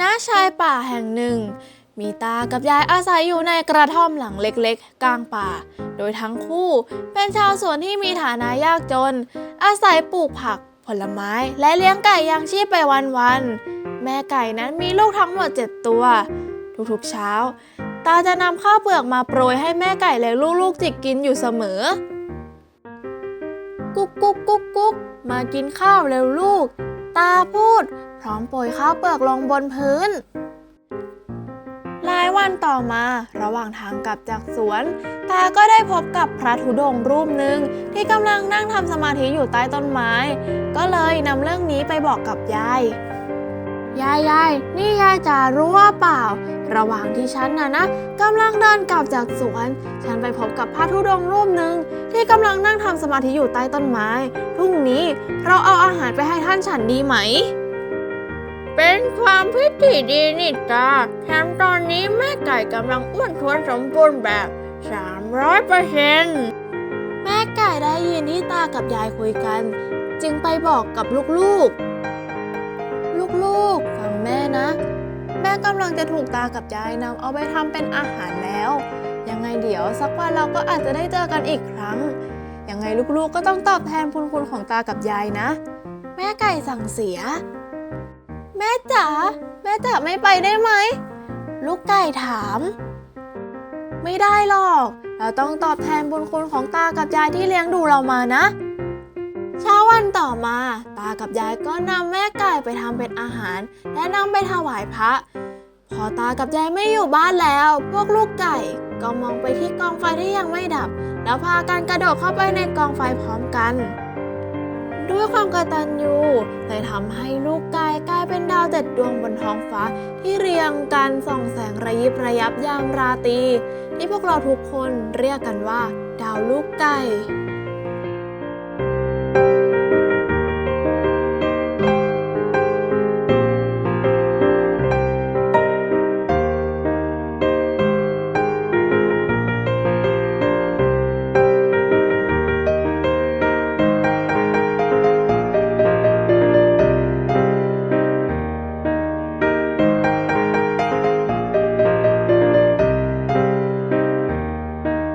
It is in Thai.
ณชายป่าแห่งหนึ่ง มีตากับยายอาศัยอยู่ในกระท่อมหลังเล็กๆ กลางป่า โดยทั้งคู่เป็นชาวสวนที่มีฐานะยากจน อาศัยปลูกผัก ผลไม้และเลี้ยงไก่ยังชีพไปวันๆ แม่ไก่นั้นมีลูกทั้งหมด 7 ตัว ทุกๆเช้า ตาจะนำข้าวเปลือกมาโปรยให้แม่ไก่และลูกๆจิกกินอยู่เสมอ กุ๊กกุ๊กกุ๊กกุ๊กมากินข้าวเร็วลูก ตาพูด ร้อมโปรยข้าวเปลือกลงบนพื้น หลายวันต่อมา ระหว่างทางกลับจากสวน ตาก็ได้พบกับพระธุดงค์รูปหนึ่งที่กำลังนั่งทำสมาธิอยู่ใต้ต้นไม้ ก็เลยนำเรื่องนี้ไปบอกกับยาย ยายยายนี่ยายจะรู้ว่าเปล่า ระหว่างที่ฉันน่ะนะกำลังเดินกลับจากสวน ฉันไปพบกับพระธุดงค์รูปหนึ่งที่กำลังนั่งทำสมาธิอยู่ใต้ต้นไม้ พรุ่งนี้เราเอาอาหารไปให้ท่านฉันดีไหม เป็นความพิธีดีนี่ตาแถมตอนนี้แม่ไก่กำลังอ้วนท้วนสมบูรณ์แบบ 300เปอร์เซ็นต์แม่ไก่ได้ยินที่ตากับยายคุยกัน จึงไปบอกกับลูกๆ ลูกๆ ฟังแม่นะ แม่กำลังจะถูกตากับยายนำเอาไปทำเป็นอาหารแล้ว ยังไงเดี๋ยวสักวันเราก็อาจจะได้เจอกันอีกครั้ง ยังไงลูกๆก็ต้องตอบแทนคุณคุณของตากับยายนะ แม่ไก่สั่งเสีย แม่จ๋าแม่จ๋าไม่ไปได้ไหม ลูกไก่ถาม ไม่ได้หรอก เราต้องตอบแทนบุญคุณของตากับยายที่เลี้ยงดูเรามานะ เช้าวันต่อมา ตากับยายก็นำแม่ไก่ไปทำเป็นอาหาร และนำไปถวายพระ พอตากับยายไม่อยู่บ้านแล้ว พวกลูกไก่ก็มองไปที่กองไฟที่ยังไม่ดับ แล้วพากันกระโดดเข้าไปในกองไฟพร้อมกัน ด้วยความกตัญญูเลยทำให้ลูกไก่กลายเป็นดาวเจ็ดดวงบนท้องฟ้า ที่เรียงกันส่องแสงระยิบระยับยามราตรีที่พวกเราทุกคนเรียกกันว่า ดาวลูกไก่